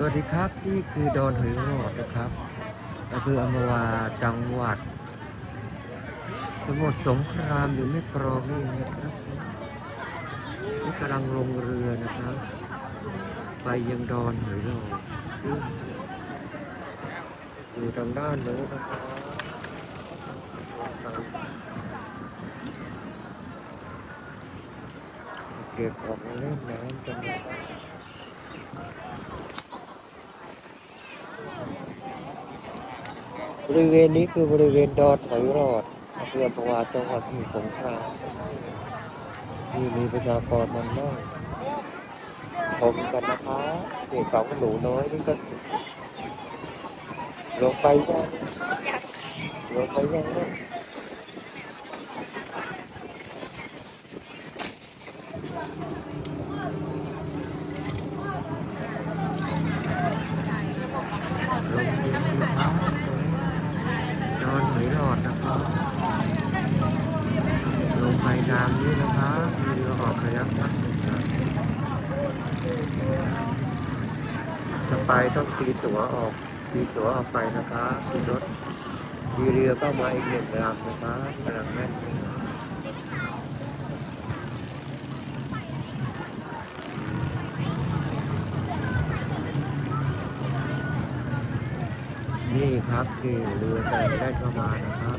สวัสดีครับนี่คือดอนหอยรอดนะครับอำเภออมวาจังหวัดสมุทรสงครามอยู่ไม่กรองนี่นะครับนี่กำลังลงเรือนะครับ ไปยังดอนหอยรอดอยู่ทางด้านโน้นนะครับเก็บออกมาเล่นน้ำกันนะครับ บริเวณนี้คือบริเวณดอนหอยรอดอำเภอประวาจังหวัดสมุทรสงครามที่มีประชากรมันมากชมกันนะคะเด็กสองหนูน้อยนี่ก็ลงไปยังลงไปยังเนี่ย ลงดินนะครับนอนหอยหลอดนะครับล งไปน้ำนี้นะครับมีเรือออกระยะพักหนึ่งครับจะไปต้องตีตั๋วออกตีตั๋วออกไปนะครับมีรถมีเรือก็มาอีกหนึ่งลำนะครับกำลังแน่นนี่ครับคือเรือแซงได้เข้ามานะครับ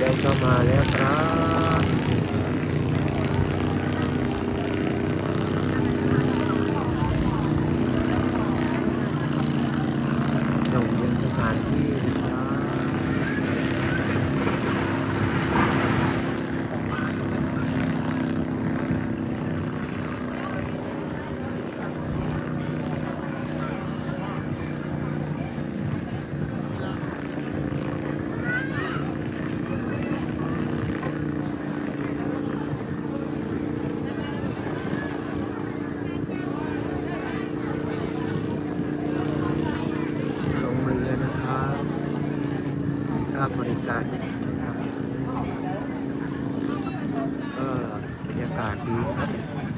เดินก็มาแล้วครับลงยังสถานที่นะครับลงเรือนะครับค่าบริการนะครับ ก็บรรยากาศดีครับ